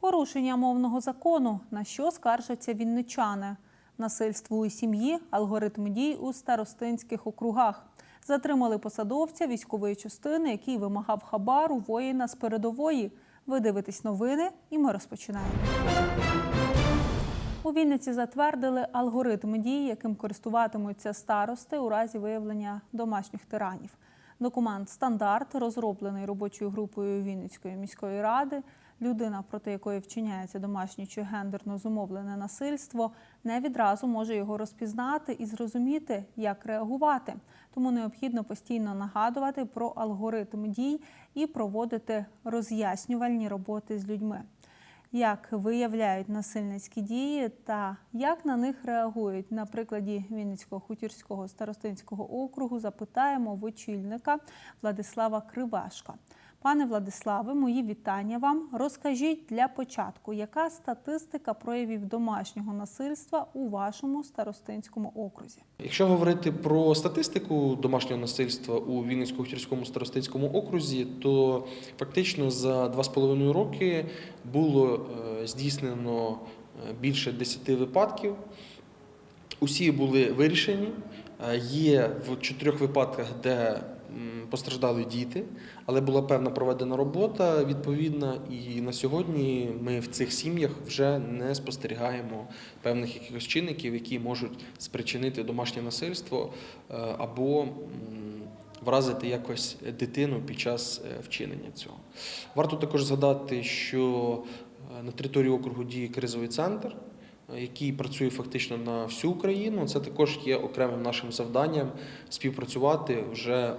Порушення мовного закону, на що скаржаться вінничани, насильство у сім'ї, алгоритм дій у старостинських округах. Затримали посадовця військової частини, який вимагав хабар у воїна з передової. Ви дивитесь новини, і ми розпочинаємо. У Вінниці затвердили алгоритм дій, яким користуватимуться старости у разі виявлення домашніх тиранів. Документ стандарт, розроблений робочою групою Вінницької міської ради. Людина, проти якої вчиняється домашнє чи гендерно зумовлене насильство, не відразу може його розпізнати і зрозуміти, як реагувати. Тому необхідно постійно нагадувати про алгоритм дій і проводити роз'яснювальні роботи з людьми як виявляють насильницькі дії та як на них реагують. На прикладі Вінницького хутірського старостинського округу запитаємо в очільника Владислава Кривашка. Пане Владиславе, мої вітання вам. Розкажіть для початку, яка статистика проявів домашнього насильства у вашому старостинському окрузі? Якщо говорити про статистику домашнього насильства у Вінницько-Хутірському старостинському окрузі, то фактично за два з половиною роки було е, здійснено е, більше 10 випадків. Усі були вирішені. Е, Є в чотирьох випадках, де постраждали діти, але була певна проведена робота відповідна, і на сьогодні ми в цих сім'ях вже не спостерігаємо певних якихось чинників, які можуть спричинити домашнє насильство е, або вразити якось дитину під час е, вчинення цього. Варто також згадати, що е, на території округу діє кризовий центр який працює фактично на всю Україну. Це також є окремим нашим завданням співпрацювати вже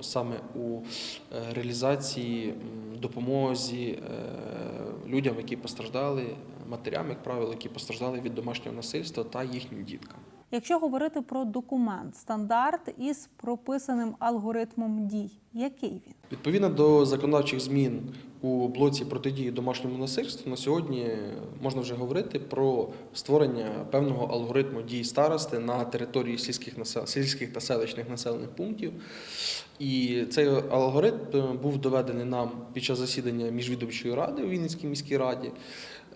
саме у е, реалізації допомозі е, людям, які постраждали, матерям, як правило, які постраждали від домашнього насильства та їхнім діткам. Якщо говорити про документ, стандарт із прописаним алгоритмом дій, який він? Відповідно до законодавчих змін у блоці протидії домашньому насильству, на сьогодні можна вже говорити про створення певного алгоритму дій старости на території сільських сільських та селищних населених пунктів. І цей алгоритм був доведений нам під час засідання міжвідомчої ради у Вінницькій міській раді.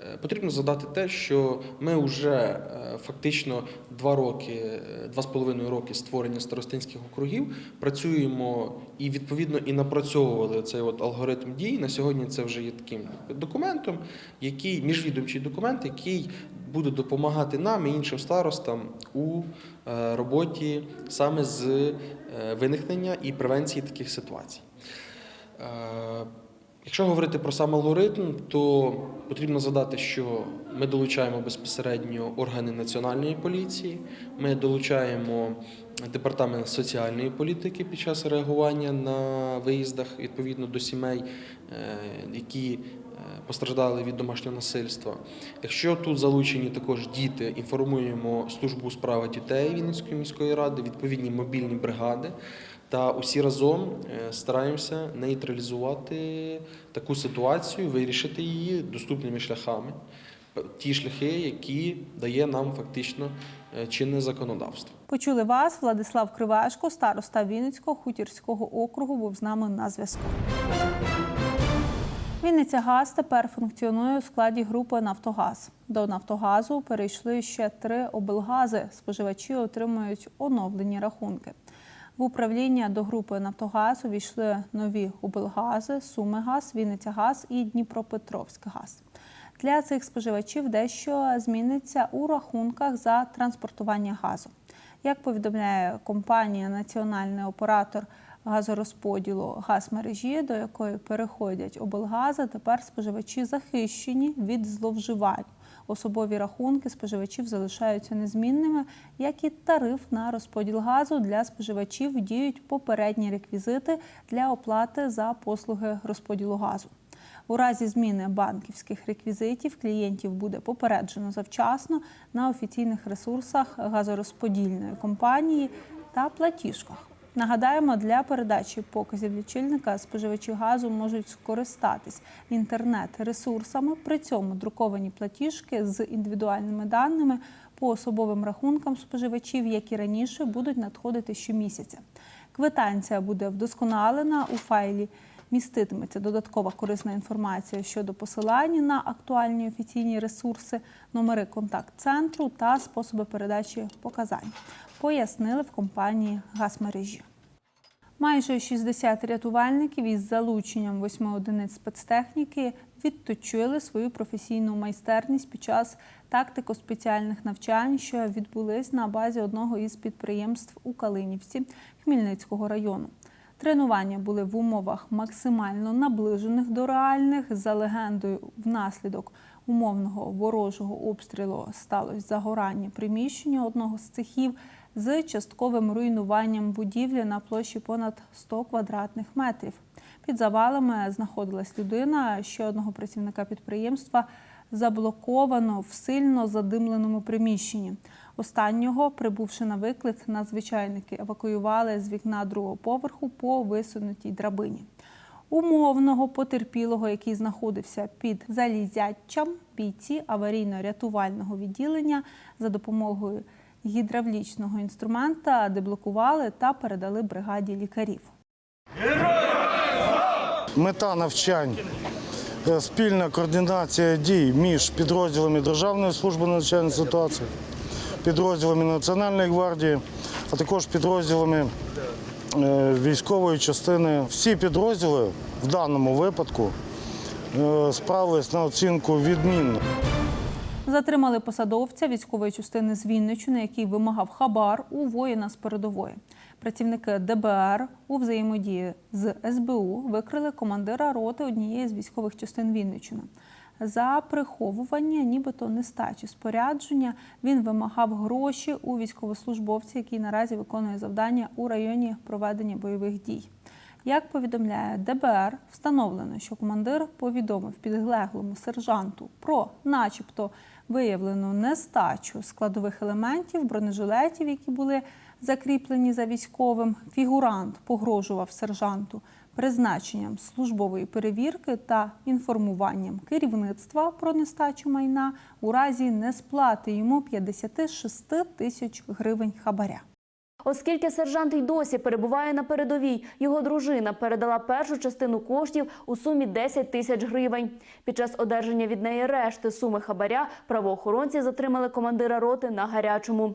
Е, Потрібно задати те, що ми вже е, фактично два роки, е, два з половиною роки створення старостинських округів працюємо і відповідно і напрацьовували цей от алгоритм дій. На сьогодні це вже є таким документом, який міжвідомчий документ, який буде допомагати нам і іншим старостам у е, роботі саме з е, виникнення і превенції таких ситуацій. Е, Якщо говорити про сам алгоритм, то потрібно задати, що ми долучаємо безпосередньо органи національної поліції, ми долучаємо департамент соціальної політики під час реагування на виїздах відповідно до сімей, е, які е, постраждали від домашнього насильства. Якщо тут залучені також діти, інформуємо службу у справах дітей Вінницької міської ради, відповідні мобільні бригади. Та усі разом е, стараємося нейтралізувати таку ситуацію, вирішити її доступними шляхами, ті шляхи, які дає нам фактично е, чинне законодавство. Почули вас, Владислав Кривашко, староста Вінницького хутірського округу, був з нами на зв'язку. Вінниця Газ тепер функціонує у складі групи Нафтогаз. До Нафтогазу перейшли ще три облгази. Споживачі отримують оновлені рахунки. В управління до групи Нафтогаз увійшли нові облгази, Сумигаз, Вінницягаз і Дніпропетровськгаз. Для цих споживачів дещо зміниться у рахунках за транспортування газу. Як повідомляє компанія Національний оператор газорозподілу газмережі, до якої переходять облгази, тепер споживачі захищені від зловживань. Особові рахунки споживачів залишаються незмінними, як і тариф на розподіл газу для споживачів діють попередні реквізити для оплати за послуги розподілу газу. У разі зміни банківських реквізитів клієнтів буде попереджено завчасно на офіційних ресурсах газорозподільної компанії та платіжках. Нагадаємо, для передачі показів лічильника споживачі газу можуть скористатись інтернет-ресурсами. При цьому друковані платіжки з індивідуальними даними по особовим рахункам споживачів, як і раніше, будуть надходити щомісяця. Квитанція буде вдосконалена у файлі. Міститиметься додаткова корисна інформація щодо посилання на актуальні офіційні ресурси, номери контакт-центру та способи передачі показань. Пояснили в компанії газмережі. Майже 60 рятувальників із залученням восьми одиниць спецтехніки відточили свою професійну майстерність під час тактико-спеціальних навчань, що відбулись на базі одного із підприємств у Калинівці Хмельницького району. Тренування були в умовах максимально наближених до реальних. За легендою, внаслідок умовного ворожого обстрілу сталося загорання приміщення одного з цехів з частковим руйнуванням будівлі на площі понад 100 квадратних метрів. Під завалами знаходилась людина ще одного працівника підприємства, заблоковано в сильно задимленому приміщенні. Останнього, прибувши на виклик, надзвичайники евакуювали з вікна другого поверху по висунутій драбині. Умовного потерпілого, який знаходився під залізячам, бійці аварійно-рятувального відділення за допомогою гідравлічного інструмента деблокували та передали бригаді лікарів. Мета навчань е, спільна координація дій між підрозділами Державної служби надзвичайних ситуацій, підрозділами Національної гвардії, а також підрозділами е, військової частини. Всі підрозділи в даному випадку е, справились на оцінку відмінно. Затримали посадовця військової частини з Вінничини, який вимагав хабар у воїна з передової. Працівники ДБР у взаємодії з СБУ викрили командира роти однієї з військових частин Вінничини. За приховування, нібито нестачі спорядження, він вимагав гроші у військовослужбовця, який наразі виконує завдання у районі проведення бойових дій. Як повідомляє ДБР, встановлено, що командир повідомив підлеглому сержанту про, начебто, виявлену нестачу складових елементів бронежилетів, які були закріплені за військовим. Фігурант погрожував сержанту призначенням службової перевірки та інформуванням керівництва про нестачу майна у разі несплати йому 56 тисяч гривень хабаря. Оскільки сержант й досі перебуває на передовій, його дружина передала першу частину коштів у сумі 10 тисяч гривень. Під час одержання від неї решти суми хабаря правоохоронці затримали командира роти на гарячому.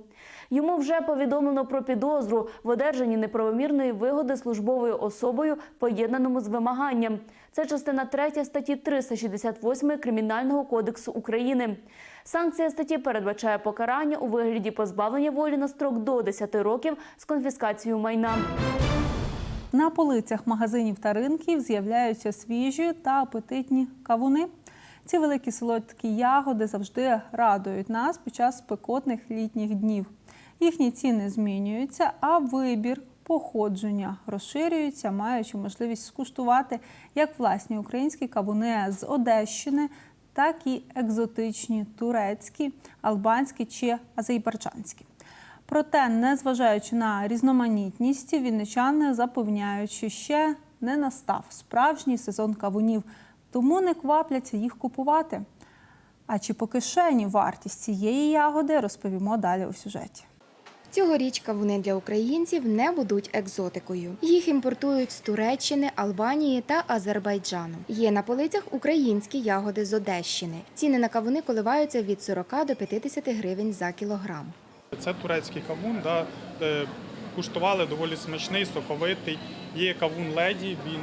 Йому вже повідомлено про підозру в одержанні неправомірної вигоди службовою особою, поєднаному з вимаганням. Це частина 3 статті 368 Кримінального кодексу України. Санкція статті передбачає покарання у вигляді позбавлення волі на строк до 10 років з конфіскацією майна. На полицях магазинів та ринків з'являються свіжі та апетитні кавуни. Ці великі солодкі ягоди завжди радують нас під час спекотних літніх днів. Їхні ціни змінюються, а вибір походження розширюється, маючи можливість скуштувати як власні українські кавуни з Одещини, так і екзотичні турецькі, албанські чи азербайджанські. Проте, незважаючи на різноманітність, вінничани запевняють, що ще не настав справжній сезон кавунів, тому не квапляться їх купувати. А чи по кишені вартість цієї ягоди розповімо далі у сюжеті. Цьогоріч кавуни для українців не будуть екзотикою. Їх імпортують з Туреччини, Албанії та Азербайджану. Є на полицях українські ягоди з Одещини. Ціни на кавуни коливаються від 40 до 50 гривень за кілограм. Це турецький кавун, да, е, куштували доволі смачний, соковитий. Є кавун леді, він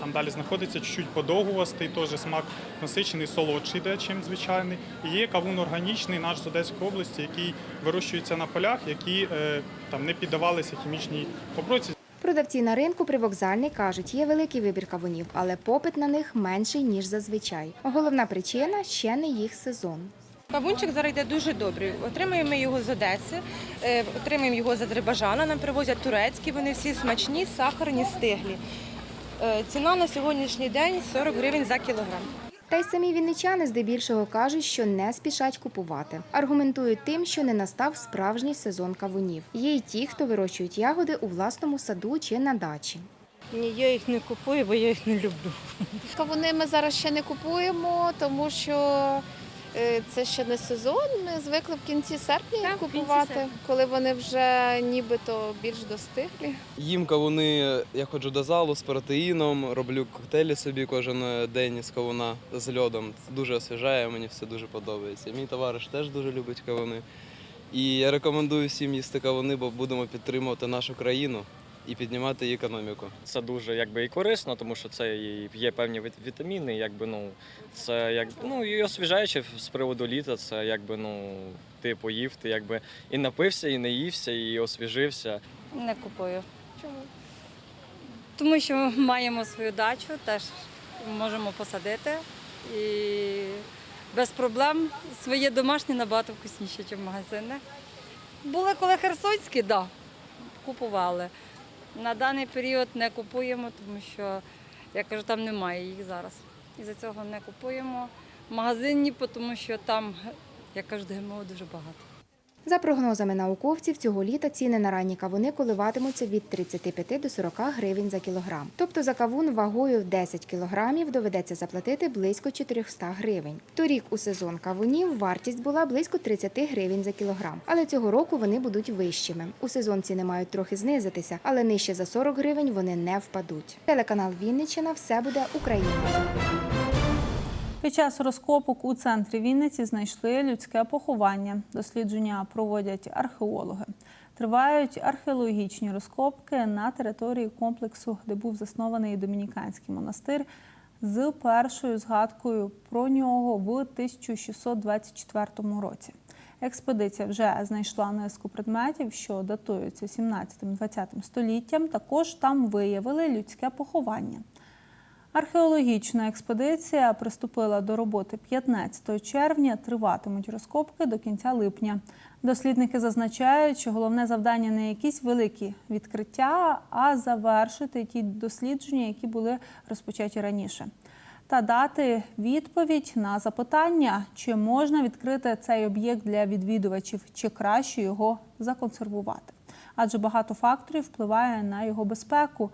там далі знаходиться чуть-чуть подовгувастий, теж смак насичений, солодший, де, чим звичайний. І є кавун органічний, наш з Одеської області, який вирощується на полях, які е, там не піддавалися хімічній обробці. Продавці на ринку привокзальний кажуть, є великий вибір кавунів, але попит на них менший ніж зазвичай. Головна причина ще не їх сезон. Кавунчик зараз йде дуже добрий. Отримуємо ми його з Одеси, е, отримуємо його з Азербайджана. Нам привозять турецькі, вони всі смачні, сахарні, стиглі. Е, Ціна на сьогоднішній день 40 гривень за кілограм. Та й самі вінничани здебільшого кажуть, що не спішать купувати. Аргументують тим, що не настав справжній сезон кавунів. Є й ті, хто вирощують ягоди у власному саду чи на дачі. Ні, я їх не купую, бо я їх не люблю. Кавуни ми зараз ще не купуємо, тому що Це ще не сезон. Ми звикли в кінці серпня їх Так, кінці купувати, серпня. коли вони вже нібито більш достиглі. Їм кавуни, я ходжу до залу з протеїном, роблю коктейлі собі кожен день з кавуна з льодом. Це дуже освіжає, мені все дуже подобається. Мій товариш теж дуже любить кавуни. І я рекомендую всім їсти кавуни, бо будемо підтримувати нашу країну і піднімати її економіку. Це дуже якби і корисно, тому що це і є певні вітаміни. Якби ну це як ну і освіжаюче з приводу літа. Це якби ну ти поїв, ти якби і напився, і наївся, і освіжився. Не купую. Чому? Тому що маємо свою дачу, теж можемо посадити. І без проблем своє домашнє набагато вкусніше, ніж в магазинах. Були коли херсонські, так, да, купували. На даний період не купуємо, тому що, я кажу, там немає їх зараз. І за цього не купуємо. Магазинні, тому що там, я кажу, ГМО дуже багато. За прогнозами науковців, цього літа ціни на ранні кавуни коливатимуться від 35 до 40 гривень за кілограм. Тобто за кавун вагою в 10 кілограмів доведеться заплатити близько 400 гривень. Торік у сезон кавунів вартість була близько 30 гривень за кілограм, але цього року вони будуть вищими. У сезон ціни мають трохи знизитися, але нижче за 40 гривень вони не впадуть. Телеканал Вінниччина все буде Україна. Під час розкопок у центрі Вінниці знайшли людське поховання. Дослідження проводять археологи. Тривають археологічні розкопки на території комплексу, де був заснований домініканський монастир, з першою згадкою про нього в 1624 році. Експедиція вже знайшла низку предметів, що датуються 17-20 століттям. Також там виявили людське поховання. Археологічна експедиція приступила до роботи 15 червня. Триватимуть розкопки до кінця липня. Дослідники зазначають, що головне завдання не якісь великі відкриття, а завершити ті дослідження, які були розпочаті раніше. Та дати відповідь на запитання, чи можна відкрити цей об'єкт для відвідувачів, чи краще його законсервувати. Адже багато факторів впливає на його безпеку.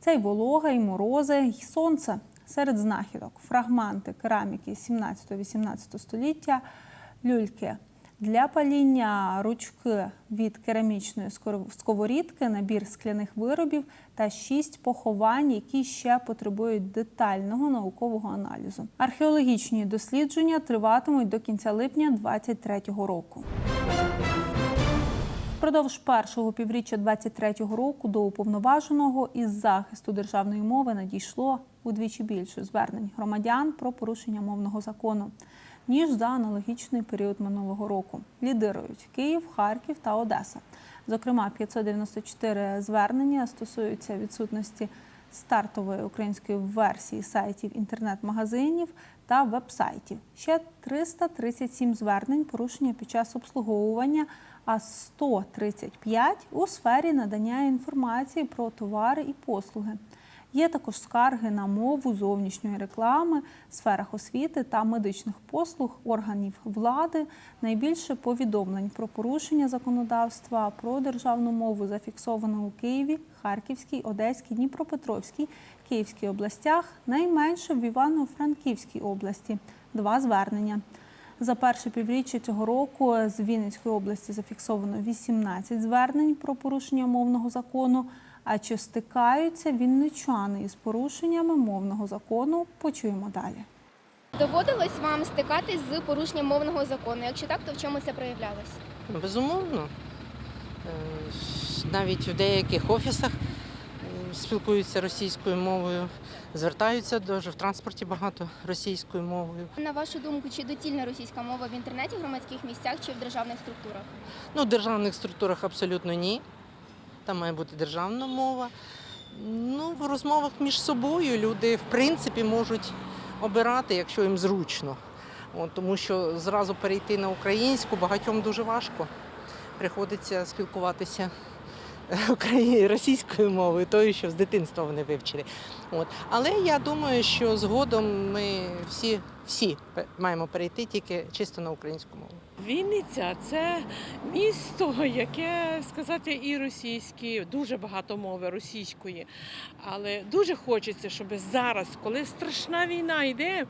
Це й волога, і морози, й сонце. Серед знахідок фрагменти кераміки 17-18 століття, люльки для паління, ручки від керамічної сковорідки, набір скляних виробів та шість поховань, які ще потребують детального наукового аналізу. Археологічні дослідження триватимуть до кінця липня 2023 року. Впродовж першого півріччя 23-го року до уповноваженого із захисту державної мови надійшло удвічі більше звернень громадян про порушення мовного закону, ніж за аналогічний період минулого року. Лідирують Київ, Харків та Одеса. Зокрема, 594 звернення стосуються відсутності стартової української версії сайтів інтернет-магазинів та веб-сайтів. Ще 337 звернень порушення під час обслуговування, а 135 у сфері надання інформації про товари і послуги. Є також скарги на мову зовнішньої реклами, сферах освіти та медичних послуг органів влади. Найбільше повідомлень про порушення законодавства про державну мову зафіксовано у Києві, Харківській, Одеській, Дніпропетровській, Київській областях, найменше в Івано-Франківській області два звернення. За перше півріччя цього року з Вінницької області зафіксовано 18 звернень про порушення мовного закону. А чи стикаються вінничани із порушеннями мовного закону? Почуємо далі. Доводилось вам стикатись з порушенням мовного закону? Якщо так, то в чому це проявлялось? Безумовно. Е, Навіть в деяких офісах спілкуються російською мовою, звертаються дуже в транспорті багато російською мовою. На вашу думку, чи доцільна російська мова в інтернеті, в громадських місцях чи в державних структурах? Ну, в державних структурах абсолютно ні. Там має бути державна мова. Ну, в розмовах між собою люди в принципі можуть обирати, якщо їм зручно. От, тому що зразу перейти на українську багатьом дуже важко. Приходиться спілкуватися російською мовою, тою, що з дитинства вони вивчили. От. Але я думаю, що згодом ми всі, всі маємо перейти тільки чисто на українську мову. Вінниця це місто, яке сказати і російське, дуже багато мови російської. Але дуже хочеться, щоб зараз, коли страшна війна йде,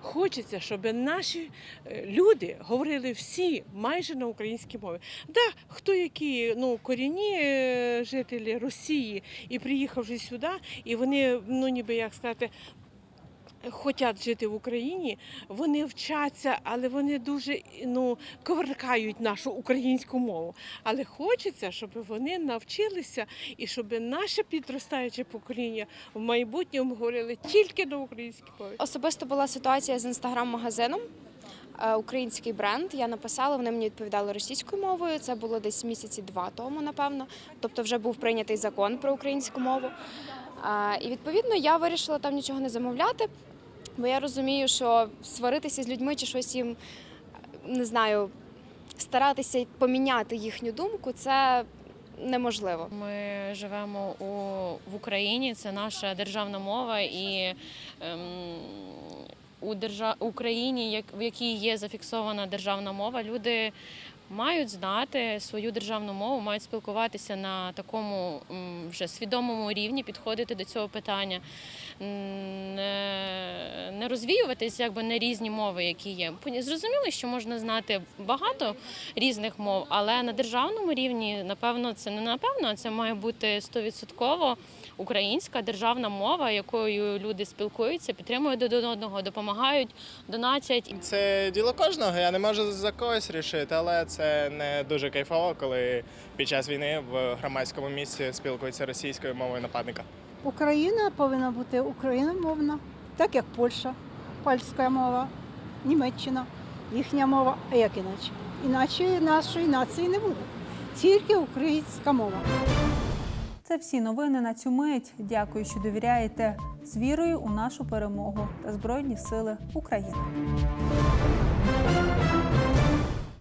хочеться, щоб наші е, люди говорили всі майже на українській мові. Да, хто які ну, корінні е, жителі Росії і приїхавши сюди, і вони, ну ніби як сказати, хочуть жити в Україні, вони вчаться, але вони дуже ну, коверкають нашу українську мову. Але хочеться, щоб вони навчилися і щоб наше підростаюче покоління в майбутньому говорили тільки на українській мові. Особисто була ситуація з інстаграм-магазином. е, Український бренд я написала, вони мені відповідали російською мовою. Це було десь місяці два тому, напевно. Тобто, вже був прийнятий закон про українську мову. І відповідно я вирішила там нічого не замовляти, бо я розумію, що сваритися з людьми чи щось їм не знаю, старатися поміняти їхню думку це неможливо. Ми живемо у, в Україні, це наша державна мова, і ем, у держа... Україні, як, в якій є зафіксована державна мова, люди мають знати свою державну мову, мають спілкуватися на такому вже свідомому рівні, підходити до цього питання, не, розвіюватись якби на різні мови, які є. Зрозуміло, що можна знати багато різних мов, але на державному рівні, напевно, це не напевно, це має бути стовідсотково українська державна мова, якою люди спілкуються, підтримують один одного, допомагають, донатять. Це діло кожного. Я не можу за когось рішити, але це не дуже кайфово, коли під час війни в громадському місці спілкуються російською мовою нападника. Україна повинна бути україномовна, так як Польща, польська мова, Німеччина, їхня мова, а як іначе? Іначе нашої нації не буде. Тільки українська мова. Це всі новини на цю мить. Дякую, що довіряєте з вірою у нашу перемогу та Збройні Сили України.